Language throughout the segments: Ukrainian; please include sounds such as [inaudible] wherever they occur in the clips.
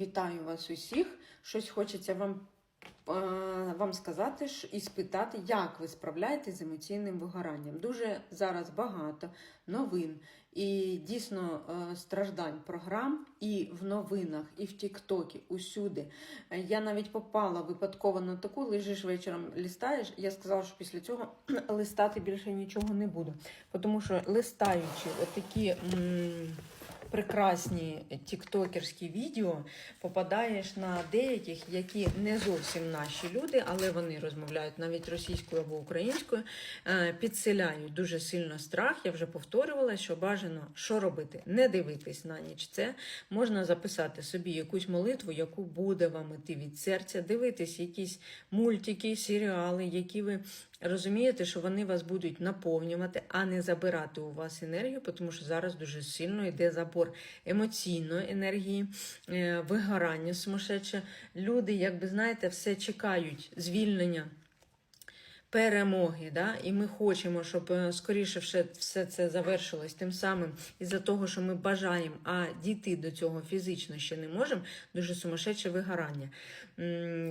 Вітаю вас усіх. Щось хочеться вам, е, вам сказати і спитати, як ви справляєтесь з емоційним вигоранням. Дуже зараз багато новин і дійсно е, страждань програм і в новинах, і в Тіктокі, усюди. Е, Я навіть попала випадково на таку, лежиш вечором, листаєш. Я сказала, що після цього [clears throat] листати більше нічого не буду. Тому що листаючи отакі. м, прекрасні тіктокерські відео попадаєш на деяких, які не зовсім наші люди, але вони розмовляють навіть російською або українською, е, підселяють дуже сильно страх. Я вже повторювала, що бажано що робити? Не дивитись на ніч. Це можна записати собі якусь молитву, яку буде вам іти від серця, дивитись якісь мультики, серіали, які ви розумієте, що вони вас будуть наповнювати, а не забирати у вас енергію, тому що зараз дуже сильно йде забор емоційної енергії, е, вигорання сумасшедше. Люди, якби знаєте, все чекають звільнення. Перемоги, да? і ми хочемо, щоб е, скоріше все, це завершилось тим самим із-за того, що ми бажаємо, а дійти до цього фізично ще не можемо. Дуже сумасшедше вигорання.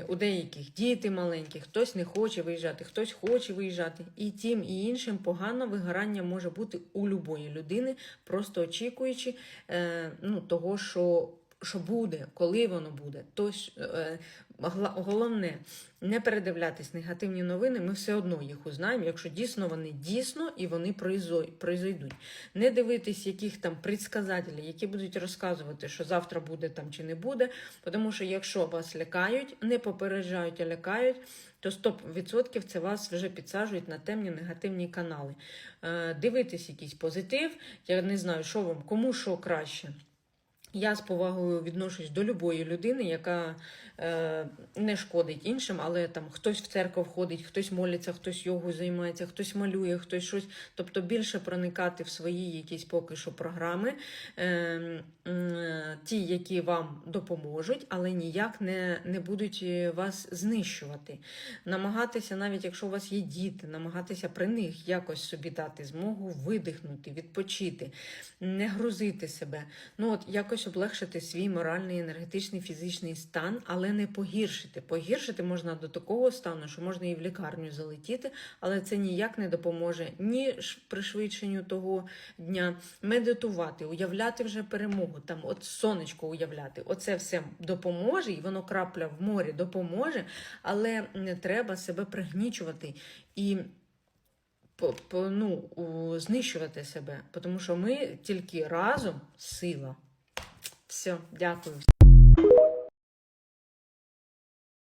У деяких діти маленькі, хтось не хоче виїжджати, хтось хоче виїжджати. І тим, і іншим погано вигорання може бути у любої людини, просто очікуючи е, ну, того, що. Що буде, коли воно буде, то е, головне не передивлятись негативні новини. Ми все одно їх узнаємо, якщо дійсно вони дійсно і вони произой- произойдуть. Не дивитись яких там предсказателів, які будуть розказувати, що завтра буде там чи не буде. Тому що якщо вас лякають, не попереджають, а лякають, то 100% це вас вже підсаджують на темні негативні канали. Е, дивитись якийсь позитив. Я не знаю, що вам, кому що краще. Я з повагою відношусь до любої людини, яка е, не шкодить іншим, але там хтось в церкву ходить, хтось молиться, хтось йогою займається, хтось малює, хтось щось. Тобто більше проникати в свої якісь поки що програми, е, е, ті, які вам допоможуть, але ніяк не, не будуть е, вас знищувати. Намагатися, навіть якщо у вас є діти, намагатися при них якось собі дати змогу видихнути, відпочити, не грузити себе. Ну от якось облегшити свій моральний, енергетичний, фізичний стан, але не погіршити. Погіршити можна до такого стану, що можна і в лікарню залетіти, але це ніяк не допоможе ні пришвидшенню того дня. Медитувати, уявляти вже перемогу, там от сонечко уявляти. Оце все допоможе, і воно крапля в морі допоможе, але не треба себе пригнічувати і по, по, ну, знищувати себе, тому що ми тільки разом сила. Все, дякую.